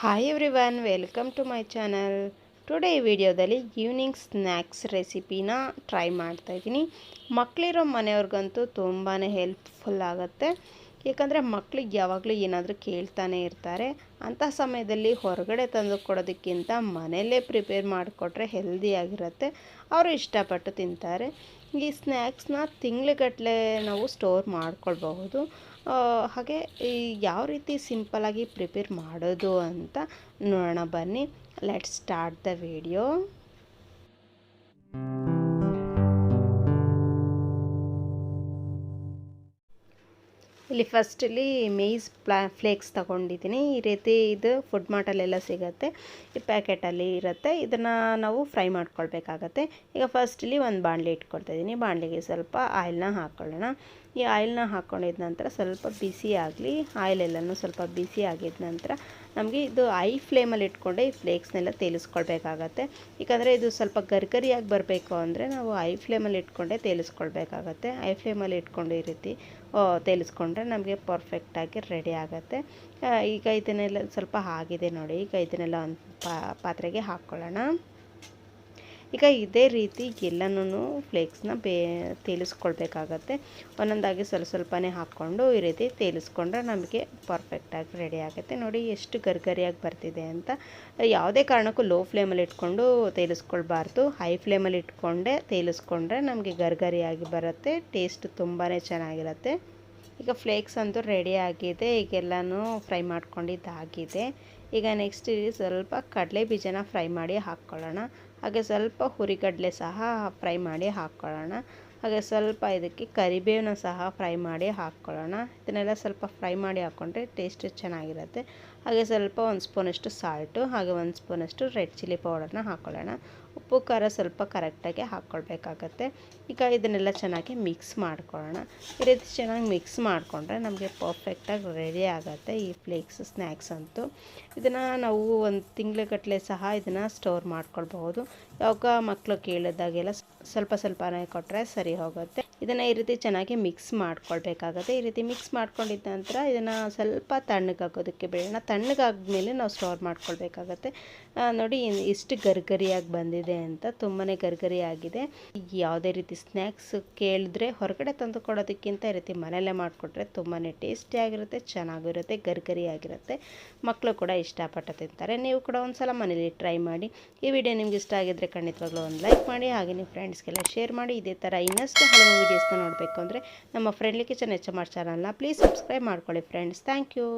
Hi everyone welcome to my channel today ಈ ವಿಡಿಯೋದಲ್ಲಿ evening snacks ರೆಸಿಪಿನ ಟ್ರೈ ಮಾಡ್ತಾಯಿದ್ದೀನಿ ಮಕ್ಕಳಿರೋ ಮನೆಯವ್ರಿಗಂತೂ ತುಂಬಾ ಹೆಲ್ಪ್ಫುಲ್ ಆಗುತ್ತೆ. ಏಕೆಂದರೆ ಮಕ್ಳಿಗೆ ಯಾವಾಗಲೂ ಏನಾದರೂ ಕೇಳ್ತಾನೆ ಇರ್ತಾರೆ. ಅಂಥ ಸಮಯದಲ್ಲಿ ಹೊರಗಡೆ ತಂದು ಕೊಡೋದಕ್ಕಿಂತ ಮನೆಯಲ್ಲೇ ಪ್ರಿಪೇರ್ ಮಾಡಿಕೊಟ್ರೆ ಹೆಲ್ದಿಯಾಗಿರುತ್ತೆ ಅವರು ಇಷ್ಟಪಟ್ಟು ತಿಂತಾರೆ. ಈ ಸ್ನ್ಯಾಕ್ಸ್ನ ತಿಂಗಳುಗಟ್ಟಲೆ ನಾವು ಸ್ಟೋರ್ ಮಾಡ್ಕೊಳ್ಬಹುದು. ಹಾಗೆ ಈ ಯಾವ ರೀತಿ ಸಿಂಪಲ್ಲಾಗಿ ಪ್ರಿಪೇರ್ ಮಾಡೋದು ಅಂತ ನೋಡೋಣ ಬನ್ನಿ. ಲೆಟ್ ಸ್ಟಾರ್ಟ್ ದ ವಿಡಿಯೋ ಇಲ್ಲಿ ಫಸ್ಟಲ್ಲಿ ಮೇಯ್ಸ್ ಪ್ಲಾ ಫ್ಲೇಕ್ಸ್ ತೊಗೊಂಡಿದ್ದೀನಿ. ಈ ರೀತಿ ಇದು ಫುಡ್ ಮಾರ್ಟಲ್ಲೆಲ್ಲ ಸಿಗುತ್ತೆ. ಈ ಪ್ಯಾಕೆಟಲ್ಲಿ ಇರುತ್ತೆ. ಇದನ್ನು ನಾವು ಫ್ರೈ ಮಾಡ್ಕೊಳ್ಬೇಕಾಗತ್ತೆ. ಈಗ ಫಸ್ಟಲ್ಲಿ ಒಂದು ಬಾಣಲಿ ಇಟ್ಕೊಳ್ತಾಯಿದ್ದೀನಿ. ಬಾಣಲೆಗೆ ಸ್ವಲ್ಪ ಆಯಿಲ್ನ ಹಾಕ್ಕೊಳ್ಳೋಣ ಈ ಆಯಿಲ್ನ ಹಾಕ್ಕೊಂಡಿದ ನಂತರ ಸ್ವಲ್ಪ ಬಿಸಿ ಆಗಲಿ ಆಯಿಲೆಲ್ಲನೂ ಸ್ವಲ್ಪ ಬಿಸಿ ಆಗಿದ ನಂತರ ನಮಗೆ ಇದು ಐ ಫ್ಲೇಮಲ್ಲಿ ಇಟ್ಕೊಂಡೆ ಈ ಫ್ಲೇಕ್ಸ್ನೆಲ್ಲ ತೇಲಿಸ್ಕೊಳ್ಬೇಕಾಗತ್ತೆ. ಯಾಕಂದರೆ ಇದು ಸ್ವಲ್ಪ ಗರ್ಗರಿಯಾಗಿ ಬರಬೇಕು ಅಂದರೆ ನಾವು ಐ ಫ್ಲೇಮಲ್ಲಿ ಇಟ್ಕೊಂಡೆ ತೇಲಿಸ್ಕೊಳ್ಬೇಕಾಗತ್ತೆ. ಐ ಫ್ಲೇಮಲ್ಲಿ ಇಟ್ಕೊಂಡು ಈ ರೀತಿ ತೇಲಿಸ್ಕೊಂಡ್ರೆ ನಮಗೆ ಪರ್ಫೆಕ್ಟಾಗಿ ರೆಡಿ ಆಗುತ್ತೆ. ಈಗ ಇದನ್ನೆಲ್ಲ ಸ್ವಲ್ಪ ಆಗಿದೆ ನೋಡಿ. ಈಗ ಇದನ್ನೆಲ್ಲ ಒಂದು ಪಾತ್ರೆಗೆ ಹಾಕ್ಕೊಳ್ಳೋಣ. ಈಗ ಇದೇ ರೀತಿ ಎಲ್ಲನೂ ಫ್ಲೇಕ್ಸ್ನ ಬೇ, ತೇಲಿಸ್ಕೊಳ್ಬೇಕಾಗತ್ತೆ. ಒಂದೊಂದಾಗಿ ಸ್ವಲ್ಪ ಸ್ವಲ್ಪನೇ ಹಾಕ್ಕೊಂಡು ಈ ರೀತಿ ತೇಲಿಸ್ಕೊಂಡ್ರೆ ನಮಗೆ ಪರ್ಫೆಕ್ಟಾಗಿ ರೆಡಿ ಆಗುತ್ತೆ. ನೋಡಿ ಎಷ್ಟು ಗರ್ಗರಿಯಾಗಿ ಬರ್ತಿದೆ ಅಂತ. ಯಾವುದೇ ಕಾರಣಕ್ಕೂ ಲೋ ಫ್ಲೇಮಲ್ಲಿ ಇಟ್ಕೊಂಡು ತೇಲಿಸ್ಕೊಳ್ಬಾರ್ದು. ಹೈ ಫ್ಲೇಮಲ್ಲಿ ಇಟ್ಕೊಂಡೆ ತೇಲಿಸ್ಕೊಂಡ್ರೆ ನಮಗೆ ಗರ್ಗರಿಯಾಗಿ ಬರುತ್ತೆ. ಟೇಸ್ಟ್ ತುಂಬಾ ಚೆನ್ನಾಗಿರುತ್ತೆ. ಈಗ ಫ್ಲೇಕ್ಸ್ ಅಂತೂ ರೆಡಿ ಆಗಿದೆ. ಈಗೆಲ್ಲನೂ ಫ್ರೈ ಮಾಡ್ಕೊಂಡಿದ್ದಾಗಿದೆ. ಈಗ ನೆಕ್ಸ್ಟ್ ಸ್ವಲ್ಪ ಕಡಲೆ ಬೀಜನ ಫ್ರೈ ಮಾಡಿ ಹಾಕ್ಕೊಳ್ಳೋಣ. ಹಾಗೆ ಸ್ವಲ್ಪ ಹುರಿಗಡಲೆ ಸಹ ಫ್ರೈ ಮಾಡಿ ಹಾಕ್ಕೊಳ್ಳೋಣ. ಹಾಗೆ ಸ್ವಲ್ಪ ಇದಕ್ಕೆ ಕರಿಬೇವನ್ನ ಸಹ ಫ್ರೈ ಮಾಡಿ ಹಾಕ್ಕೊಳ್ಳೋಣ. ಇದನ್ನೆಲ್ಲ ಸ್ವಲ್ಪ ಫ್ರೈ ಮಾಡಿ ಹಾಕ್ಕೊಂಡ್ರೆ ಟೇಸ್ಟ್ ಚೆನ್ನಾಗಿರುತ್ತೆ. ಹಾಗೆ ಸ್ವಲ್ಪ ಒಂದು ಸ್ಪೂನಷ್ಟು ಸಾಲ್ಟು ಹಾಗೆ ಒಂದು ಸ್ಪೂನಷ್ಟು ರೆಡ್ ಚಿಲ್ಲಿ ಪೌಡರ್ನ ಹಾಕ್ಕೊಳ್ಳೋಣ. ಉಪ್ಪು, ಖಾರ ಸ್ವಲ್ಪ ಕರೆಕ್ಟಾಗಿ ಹಾಕ್ಕೊಳ್ಬೇಕಾಗತ್ತೆ. ಈಗ ಇದನ್ನೆಲ್ಲ ಚೆನ್ನಾಗಿ ಮಿಕ್ಸ್ ಮಾಡ್ಕೊಳ್ಳೋಣ. ಈ ರೀತಿ ಚೆನ್ನಾಗಿ ಮಿಕ್ಸ್ ಮಾಡಿಕೊಂಡ್ರೆ ನಮಗೆ ಪರ್ಫೆಕ್ಟಾಗಿ ರೆಡಿ ಆಗುತ್ತೆ ಈ ಫ್ಲೇಕ್ಸ್ ಸ್ನ್ಯಾಕ್ಸ್ ಅಂತೂ. ಇದನ್ನು ನಾವು ಒಂದು ತಿಂಗ್ಳುಗಟ್ಟಲೆ ಸಹ ಇದನ್ನು ಸ್ಟೋರ್ ಮಾಡ್ಕೊಳ್ಬಹುದು. ಯಾವಾಗ ಮಕ್ಕಳು ಕೇಳಿದಾಗೆಲ್ಲ ಸ್ವಲ್ಪ ಸ್ವಲ್ಪನೇ ಕೊಟ್ಟರೆ ಸರಿ ಹೋಗುತ್ತೆ. ಇದನ್ನು ಈ ರೀತಿ ಚೆನ್ನಾಗಿ ಮಿಕ್ಸ್ ಮಾಡ್ಕೊಳ್ಬೇಕಾಗುತ್ತೆ. ಈ ರೀತಿ ಮಿಕ್ಸ್ ಮಾಡ್ಕೊಂಡಿದ್ದ ನಂತರ ಇದನ್ನು ಸ್ವಲ್ಪ ತಣ್ಣಗಾಗೋದಕ್ಕೆ ಬೇಡೋಣ ತಣ್ಣಗಾದ್ಮೇಲೆ ನಾವು ಸ್ಟೋರ್ ಮಾಡ್ಕೊಳ್ಬೇಕಾಗತ್ತೆ. ನೋಡಿ ಇಷ್ಟು ಗರ್ಗರಿಯಾಗಿ ಬಂದಿದೆ ಅಂತ ತುಂಬಾ ಗರ್ಗರಿ ಆಗಿದೆ ಯಾವುದೇ ರೀತಿ ಸ್ನ್ಯಾಕ್ಸ್ ಕೇಳಿದ್ರೆ ಹೊರಗಡೆ ತಂದು ಕೊಡೋದಕ್ಕಿಂತ ಈ ರೀತಿ ಮನೆಯಲ್ಲೇ ಮಾಡಿಕೊಟ್ರೆ ತುಂಬಾ ಟೇಸ್ಟಿಯಾಗಿರುತ್ತೆ ಚೆನ್ನಾಗಿರುತ್ತೆ ಗರ್ಗರಿ ಆಗಿರುತ್ತೆ ಮಕ್ಕಳು ಕೂಡ ಇಷ್ಟಪಟ್ಟು ತಿಂತಾರೆ. ನೀವು ಕೂಡ ಒಂದು ಸಲ ಮನೇಲಿ ಟ್ರೈ ಮಾಡಿ. ಈ ವಿಡಿಯೋ ನಿಮ್ಗೆ ಇಷ್ಟ ಆಗಿದ್ದರೆ ಖಂಡಿತವಾಗ್ಲೂ ಒಂದು ಲೈಕ್ ಮಾಡಿ. ಹಾಗೆ ನಿಮ್ಮ ಫ್ರೆಂಡ್ಸ್ಗೆಲ್ಲ ಶೇರ್ ಮಾಡಿ. ಇದೇ ಥರ ಇನ್ನಷ್ಟು ಹಲವು ವೀಡಿಯೋಸ್ನ ನೋಡಬೇಕು ಅಂದರೆ ನಮ್ಮ friendly kitchen H M R ಚಾನಲ್ನ ಪ್ಲೀಸ್ ಸಬ್ಸ್ಕ್ರೈಬ್ ಮಾಡ್ಕೊಳ್ಳಿ ಫ್ರೆಂಡ್ಸ್ ಥ್ಯಾಂಕ್ ಯು